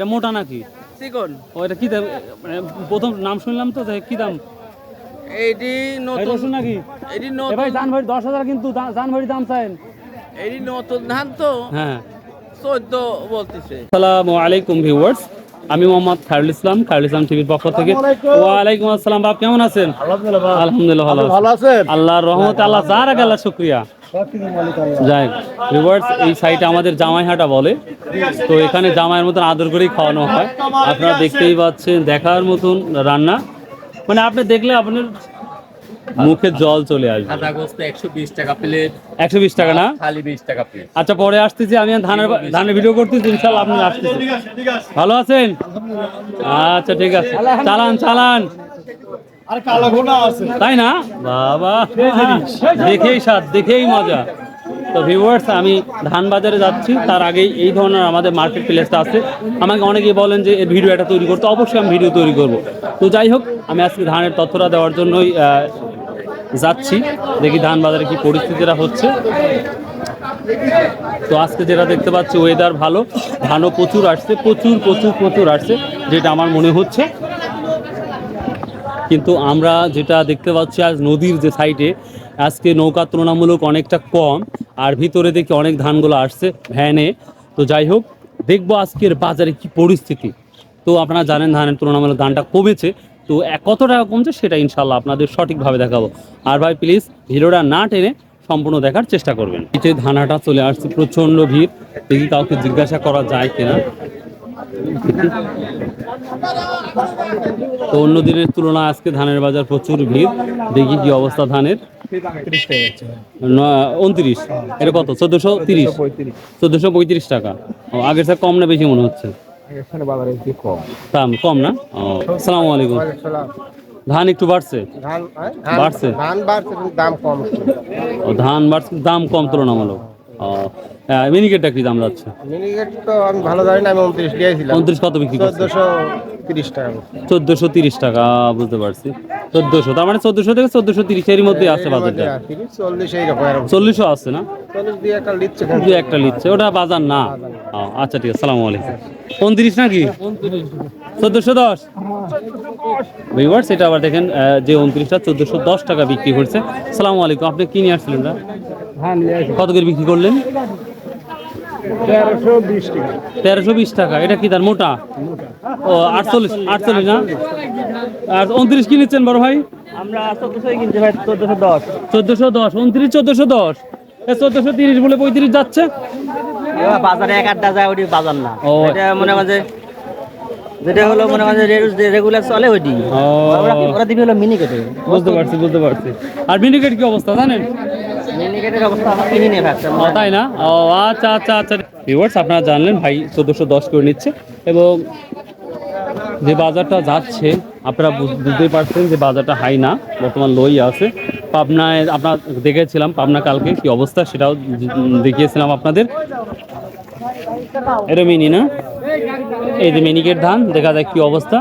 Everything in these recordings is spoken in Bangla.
এটা মোটা নাকি? চিকন। ও এটা কি দাম? মানে প্রথম নাম শুনলাম তো যে কি দাম? এইটি এই নতুন রসুন নাকি? এটি এ নতুন ভাই জানভারি দশ হাজার কিন্তু দা- ভাই দাম চাইন। এটি নতুন ধান তো হ্যাঁ। চোদ্দ বলতেছে। আসসালামু আলাইকুম ভিউয়ার্স আমি মোহাম্মদ খায়রুল ইসলাম খায়রুল ইসলাম টিভির পক্ষ থেকে। ওয়ালাইকুম আসসালাম বাপ কেমন আছেন? আলহামদুলিল্লাহ ভালো। ভালো আছেন? আল্লাহর রহমতে আল্লাহ যার আগে আল্লাহ শুক্রিয়া। যাই রিভার্স এই সাইটে আমাদের জামাইহাটা বলে। তো এখানে জামাইয়ের মতন আদর করেই খাওয়ানো হয়। আপনারা দেখতেই পাচ্ছেন দেখার মতন রান্না। মানে আপনি দেখলে আপনার মুখে জল চলে আসবে। সাদা গোস্ত একশো বিশ টাকা প্লেট একশো বিশ টাকা না? খালি বিশ টাকা প্লেট আচ্ছা পরে আসতেছি আমি ধানের ধানের ভিডিও করতেছি ইনশাল্লাহ আপনি আসতেছি ভালো আছেন? আচ্ছা ঠিক আছে। চালান চালান। আর কালো ঘোড়া আছে। তাই না? বাবা দেখেই স্বাদ দেখেই মজা। তো ভিউয়ার্স আমি ধান বাজারে যাচ্ছি। তার আগেই এই ধরনের আমাদের মার্কেট প্লেসটা আছে। আমাকে অনেকেই বলেন যে এর ভিডিও একটা তৈরি করতে। অবশ্যই আমি ভিডিও তৈরি করব। তো যাই হোক আমি আজকে ধানের তথ্যটা দেওয়ার জন্যই আহ, যাচ্ছি, দেখি ধান বাজারে কি পরিস্থিতিটা হচ্ছে। তো আজকে যেটা দেখতে পাচ্ছি ওয়েদার ভালো, ধানও প্রচুর আসছে, প্রচুর প্রচুর প্রচুর আসছে, যেটা আমার মনে হচ্ছে। কিন্তু আমরা যেটা দেখতে পাচ্ছি আজ নদীর যে সাইডে আজকে নৌকা তুলনামূলক অনেকটা কম, আর ভিতরে দেখি অনেক ধানগুলো আসছে ভ্যানে। তো যাই হোক, দেখব আজকের বাজারে কি পরিস্থিতি। তো আপনারা জানেন ধানের তুলনামূলক ধানটা কমেছে তো কত টাকা কমছে সেটা ইনশাল্লাহ আপনাদের সঠিকভাবে দেখাবো। আর ভাই প্লিজ ভিডিওটা না টেনে সম্পূর্ণ দেখার চেষ্টা করবেন। যে ধানাটা চলে আসছে, প্রচণ্ড ভিড়। দেখি কাউকে জিজ্ঞাসা করা যায় কিনা। তো অন্য দিনের তুলনায় আজকে ধানের বাজার প্রচুর ভিড়। দেখি কি অবস্থা ধানের। উনত্রিশ। এটা কত? চোদ্দশো তিরিশ। চোদ্দশো পঁয়ত্রিশ টাকা। আগের স্যার কম না বেশি মনে হচ্ছে? এখানে বাজারে একটু কম। দাম কম না? আসসালামু আলাইকুম। ধান একটু বাড়ছে? ধান বাড়ছে? ধান বাড়ছে দাম কম। ও ধান বাড়ছে দাম কম তুলনামূলক। মিনিকেটটা কি দাম যাচ্ছে? মিনিকেট তো আমি ভালো জানি না আমি উনত্রিশ দিয়েছিলাম। উনত্রিশ কত বিক্রি চোদ্দশো তিরিশ টাকা। চোদ্দশো তিরিশ টাকা বুঝতে পারছি। চোদ্দশো তার মানে চোদ্দশো থেকে চোদ্দশো মধ্যে আছে বাজারটা। তিরিশ চল্লিশ চল্লিশও আছে না? চল্লিশ একটা লিচ্ছে একটা নিচ্ছে ওটা বাজার না। আচ্ছা ঠিক আছে সালামু আলাইকুম। উনত্রিশ নাকি? চোদ্দশো দশ? ভিউয়ার্স এটা আবার দেখেন যে উনত্রিশটা চোদ্দশো দশ টাকা বিক্রি করছে সালামু আলাইকুম আপনি কি নিয়ে আসছিলেন না কত করে বিক্রি করলেন? তেরোশো বিশ টাকা। এটা কি তার মোটা? ও আটচল্লিশ আটচল্লিশ না? আর উনত্রিশ কি নিচ্ছেন বড় ভাই? আমরা চোদ্দশো কিনছি ভাই চোদ্দশো দশ। চোদ্দশো দশ উনত্রিশ চোদ্দশো দশ। চোদ্দশো তিরিশ বলে পঁয়ত্রিশ যাচ্ছে। বাজারে এক আড্ডা যায় ওটি বাজার না। এটা মনে যেটা হলো মনে রেগুলার চলে ওইটি ওরা দিবি হলো মিনি কেটে বুঝতে পারছি বুঝতে পারছি। আর মিনিকেট কি অবস্থা জানেন? মিনি তাই না? ও আচ্ছা আচ্ছা আচ্ছা। ভিউয়ার্স আপনারা জানলেন ভাই চোদ্দোশো দশ করে নিচ্ছে। এবং যে বাজারটা যাচ্ছে আপনারা বুঝ- বুঝতেই পারছেন যে বাজারটা হাই না বর্তমান লোই আছে। পাবনায় আপনার দেখেছিলাম পাবনা কালকে কি অবস্থা সেটাও দেখিয়েছিলাম আপনাদের। এটা মিনি না? এই যে মিনিকেট ধান দেখা যায় কি অবস্থা।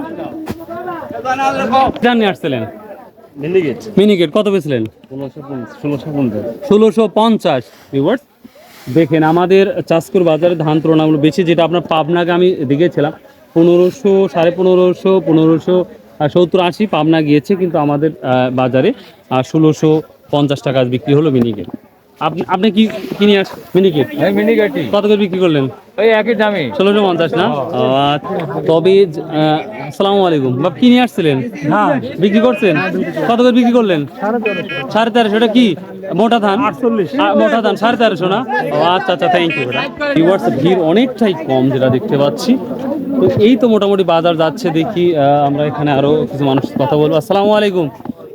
ধান নিয়ে আসছিলেন? মিনিকেট কত পেয়েছিলেন? ষোলোশো পঞ্চাশ ভিউয়ার্স দেখেন আমাদের চাষকুর বাজারে ধান তুলনামূলক বেশি যেটা আপনার পাবনাকে আমি দেখেছিলাম পনেরোশো সাড়ে পনেরোশো পনেরোশো সত্তর আশি পাবনা গিয়েছে কিন্তু আমাদের আহ, বাজারে ষোলোশো পঞ্চাশ টাকা বিক্রি হলো মিনিকেট। আপনি আপনি কি কিনে আস মিনিকেট? হ্যাঁ কত করে বিক্রি করলেন? ওই একই দামে। ষোলোশো পঞ্চাশ না? আচ্ছা। তবে আসসালামু আলাইকুম। বাপ কি নিয়ে আসছিলেন? হ্যাঁ বিক্রি করছেন? কত করে বিক্রি করলেন? সাড়ে তেরোশো। এটা কি? মোটা ধান? মোটা ধান সাড়ে তেরোশো না? আচ্ছা আচ্ছা থ্যাংক ইউ ভিউয়ার্স ভিড় অনেকটাই কম যেটা দেখতে পাচ্ছি। তো এই তো মোটামুটি বাজার যাচ্ছে দেখি আহ, আমরা এখানে আরও কিছু মানুষ কথা বলব। আসসালামু আলাইকুম।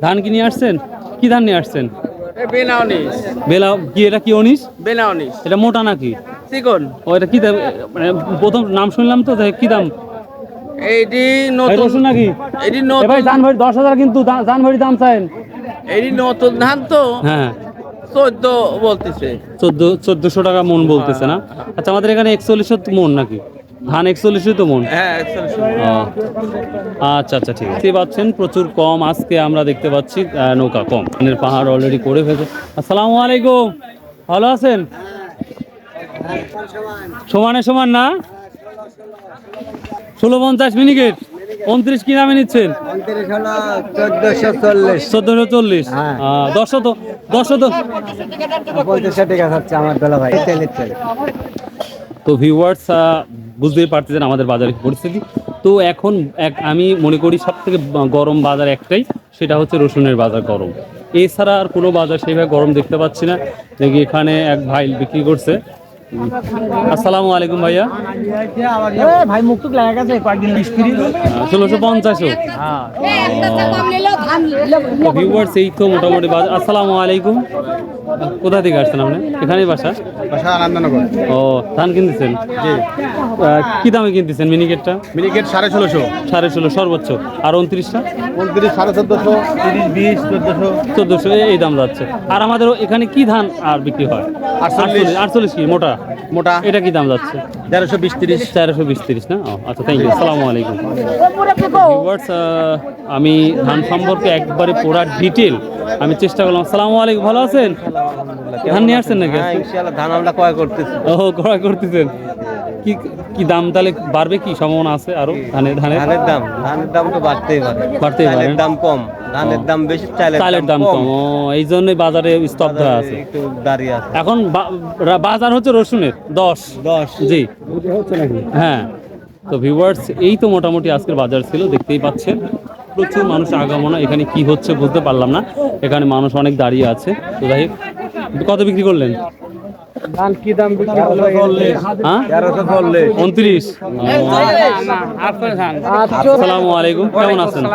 ধান কি নিয়ে আসছেন? কি ধান নিয়ে আসছেন? বেনাউনিস। বেলা কি এটা কি অনিস? বেনাউনিস। এটা মোটা নাকি? চিকন। ও এটা কি দাম? মানে প্রথম নাম শুনলাম তো কি দাম? এইটি নতুন নাকি? এটি নতুন ভাই দশ হাজার কিন্তু দাম চাইন। এটি নতুন ধান তো। হ্যাঁ। চোদ্দ বলতেছে। চোদ্দ চোদ্দশো টাকা মন বলতেছে না? আচ্ছা আমাদের এখানে একচল্লিশশো মন নাকি? ধান একচল্লিশই তো মন? হ্যাঁ একচল্লিশ আচ্ছা আচ্ছা ঠিক আছে। পাচ্ছেন প্রচুর কম আজকে আমরা দেখতে পাচ্ছি নৌকা কম। পাহাড় অলরেডি করে ফেলছে। আসসালামু আলাইকুম। ভালো আছেন? সমানে সমান না? ষোলো পঞ্চাশ মিনিকেট উনত্রিশ কি নামে নিচ্ছেন? চোদ্দশো চল্লিশ। হ্যাঁ। দশশো তো দশশো ভিউয়ার্স বুঝতেই পারতেছেন আমাদের বাজারের পরিস্থিতি। তো এখন এক আমি মনে করি সব থেকে গরম বাজার একটাই সেটা হচ্ছে রসুনের বাজার গরম। এছাড়া আর কোনো বাজার সেইভাবে গরম দেখতে পাচ্ছি না। দেখি এখানে এক ভাই বিক্রি করছে। আসসালামু আলাইকুম ভাইয়া। ভাই মুখ টুক লাগা গেছে কয়েকদিন ষোলোশো পঞ্চাশও ভিউয়ার্স এই তো মোটামুটি আসসালামু আলাইকুম। কোথা থেকে আসছেন আপনি? এখানেই বাসা? বাসা আনন্দনগর। ও ধান কিনতেছেন? জি। কি দামে কিনতেছেন মিনিকেটটা? মিনিকেট সাড়ে ষোলোশো। সাড়ে ষোলো সর্বোচ্চ। আর উনত্রিশটা? উনত্রিশ সাড়ে চোদ্দশো তিরিশ বিশ চোদ্দশো। চোদ্দশো এই দাম যাচ্ছে। আর আমাদের এখানে কি ধান আর বিক্রি হয়? আটচল্লিশ। আটচল্লিশ কি মোটা? মোটা। এটা কি দাম যাচ্ছে? তেরোশো বিশ তিরিশ। চারশো বিশ তিরিশ না? ও, আচ্ছা থ্যাংক ইউ আসসালামু আলাইকুম। আমি ধান সম্পর্কে একবারে পুরা ডিটেল আমি চেষ্টা করলাম। আসসালামু আলাইকুম ভালো আছেন? ধান নিয়ে আসছেন নাকি? হ্যাঁ ইনশাআল্লাহ ধান আমরা ক্রয় করতেছি। ও ক্রয় করতেছেন। কি কি দাম তাহলে বাড়বে কি? সম্ভাবনা আছে আরও ধানের ধানের? ধানের দাম ধানের দাম তো বাড়তেই পারে। বাড়তেই পারে। দাম কম ধানের দাম বেশি চালের চালের দাম কম। ও এই জন্যই বাজারে স্তব্ধ আছে। একটু দাঁড়িয়ে আছে। এখন বাজার হচ্ছে রসুনের দশ। দশ। জি। হ্যাঁ। তো ভিউয়ার্স এই তো মোটামুটি আজকের বাজার ছিল দেখতেই পাচ্ছেন। প্রচুর মানুষ আগামনা এখানে কি হচ্ছে বুঝতে পারলাম না। এখানে মানুষ অনেক দাঁড়িয়ে আছে। তো যাই হোক, কত বিক্রি করলেন? ধান কি দাম বিক্রি হলো? হ্যাঁ? তেরোশো চল্লিশ। উনত্রিশ। আসসালামু আলাইকুম কেমন আছেন?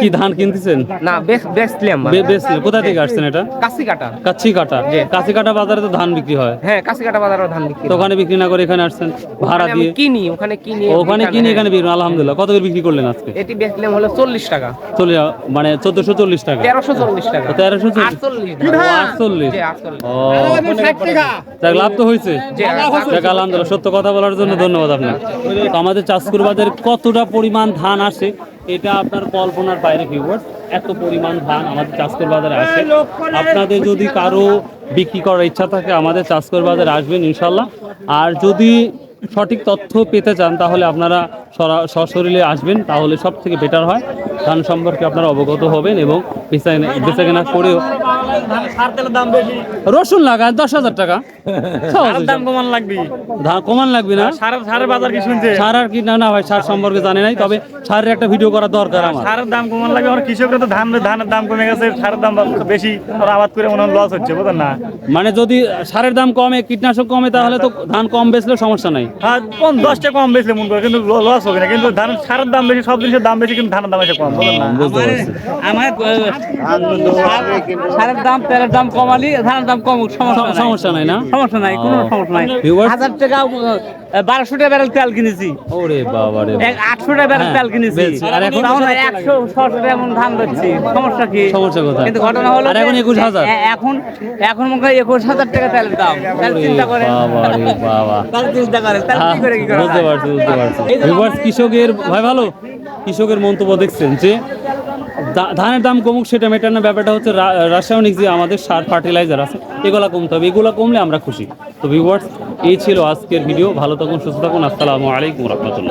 কি ধান কিনতেছেন? না বেচলাম বে- কোথা থেকে আসছেন এটা? কাশি কাটা। কাচ্ছি কাটা। কাচ্ছি কাটা বাজারে তো ধান বিক্রি হয়। হ্যাঁ কাশি বাজারে ধান বিক্রি তো ওখানে বিক্রি না করে এখানে আসছেন? ভাড়া দিয়ে? কিনি ওখানে কিনি ওখানে কিনে এখানে বিক্রি আলহামদুলিল্লাহ। কত করে বিক্রি করলেন আজকে? এটি বেচলাম হলো চল্লিশ টাকা। মানে চোদ্দশো চল্লিশ টাকা। তেরোশো চল্লিশ টাকা। তো তেরোশো চল্লিশ। আটচল্লিশ ও, আটচল্লিশ। জি, আটচল্লিশ। ও। যাক, লাভ তো হয়েছে। যাক, আলহামদুলিল্লাহ সত্য কথা বলার জন্য ধন্যবাদ আপনার তো আমাদের চাষকুর বাজারে কতটা পরিমাণ ধান আসে এটা আপনার কল্পনার বাইরে ভিউয়ার্স এত পরিমাণ ধান আমাদের চাষকুর বাজারে আসে আপনাদের যদি কারও বিক্রি করার ইচ্ছা থাকে আমাদের চাষকুর বাজারে আসবেন ইনশাল্লাহ। আর যদি সঠিক তথ্য পেতে চান তাহলে আপনারা সরা- সশরীরে আসবেন তাহলে সব থেকে বেটার হয়। ধান সম্পর্কে আপনারা অবগত হবেন এবং বেচা কেনা করেও রসুন লাগায় দশ হাজার টাকা। দাম কমান লাগবে। কমান লাগবে না? সারের বাজার কি শুনছে? সার আর কি না না ভাই সার সম্পর্কে জানি নাই তবে সারের একটা ভিডিও করা দরকার আমার। সারের দাম কমান লাগবে আমার কৃষকরা তো ধান ধানের দাম কমে গেছে সারের দাম বেশি ওরা আবাদ করে মনে লস হচ্ছে বুঝলেন না? মানে যদি সারের দাম কমে কীটনাশক কমে তাহলে তো ধান কম বেচলেও সমস্যা নাই। হ্যাঁ দশটা কম বেচলে মন করে কিন্তু লস হবে না কিন্তু ধান সারের দাম বেশি সব জিনিসের দাম বেশি কিন্তু ধানের দাম এসে কম বুঝলেন না? আমার দাম তেলের দাম কমালি ধানের দাম কম সমস্যা নাই। সমস্যা নাই না? সমস্যা নাই কোনো সমস্যা নাই। হাজার টাকা বারোশো টাকা ব্যারেল তেল কিনেছি। ওরে বাবা রে আটশো টাকা ব্যারেল হ্যাঁ, তেল কিনেছি। আর এখন? একশো ছশো টাকা এমন ধান ধরছি। সমস্যা কি? সমস্যা কোথায়? কিন্তু ঘটনা হলো এখন যে, 21,000? এ- এখন এখন মনে করেন একুশ হাজার টাকা তেলের দাম। তাহলে চিন্তা করে বাবা রে বাবা। তাহলে চিন্তা করে তাহলে হ্যাঁ, কি করে কি করে বুঝতে পারছি বুঝতে পারছি। ভিউয়ার্স কৃষকের ভাই ভালো? কৃষকের মন্তব্য দেখছেন যে ধানের দাম কমুক, সেটা মেটার না। ব্যাপারটা হচ্ছে রাসায়নিক যে আমাদের সার ফার্টিলাইজার আছে, এগুলো কমতে হবে। এগুলো কমলে আমরা খুশি। তো ভিউয়ার্স এই ছিল আজকের ভিডিও ভালো থাকুন, সুস্থ থাকুন। আসসালামু আলাইকুম রহমতুল্লাহ।